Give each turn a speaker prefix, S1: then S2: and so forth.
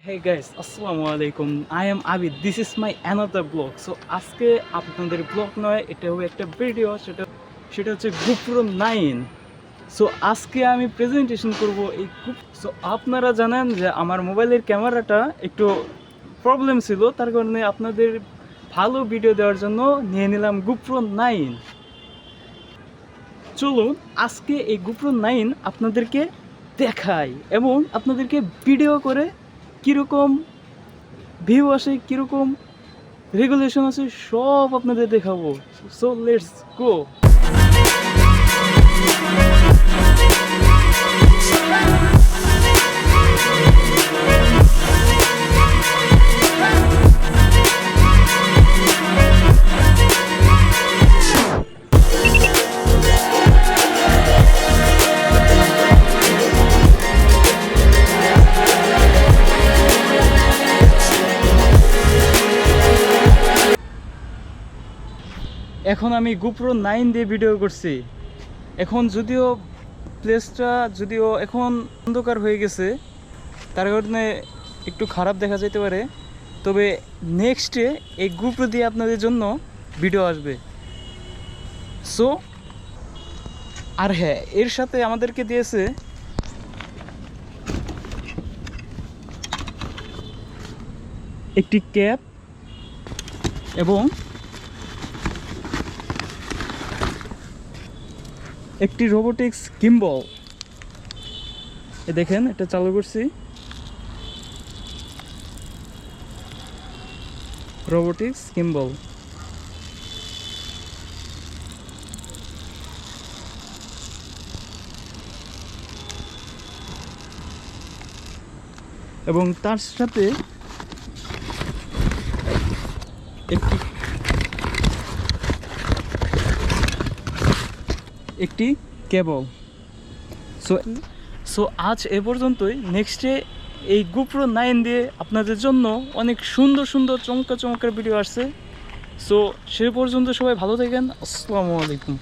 S1: Hey guys, আসসালামু আলাইকুম। I am Abid this is my another blog so আজকে আপনাদের ব্লগ নয় এটা হবে একটা ভিডিও সেটা সেটা হচ্ছে গুপ্রো নাইন সো আজকে আমি প্রেজেন্টেশন করব এই গুপ সো আপনারা জানেন যে আমার মোবাইলের ক্যামেরাটা একটু প্রবলেম ছিল তার কারণে আপনাদের ভালো ভিডিও দেওয়ার জন্য নিয়ে নিলাম গুপ্রো নাইন চলুন আজকে এই গুপ্রো নাইন আপনাদেরকে দেখাই এবং আপনাদেরকে ভিডিও করে কীরকম ভিউ আসে কীরকম রেগুলেশন আছে সব আপনাদের দেখাবো। সো লেটস গো এখন আমি গুপ্রো নাইন দিয়ে ভিডিও করছি। এখন যদিও প্লেসটা যদিও এখন অন্ধকার হয়ে গেছে, তার কারণে একটু খারাপ দেখা যেতে পারে। তবে নেক্সটে এই গুপ্রো দিয়ে আপনাদের জন্য ভিডিও আসবে। সো আর হ্যাঁ এর সাথে আমাদেরকে দিয়েছে একটি ক্যাপ এবং একটি রোবোটিক্স কিম্বল এ দেখেন এটা চালু করছি। রোবোটিক্স কিম্বল এবং তার সাথে একটি একটি কেবল। সো সো আজ এ পর্যন্তই। নেক্সটে এই গুপ্রো নাইন দিয়ে আপনাদের জন্য অনেক সুন্দর সুন্দর চমকা চমকের ভিডিও আসছে। সো সে পর্যন্ত সবাই ভালো থাকেন। আসসালামু আলাইকুম।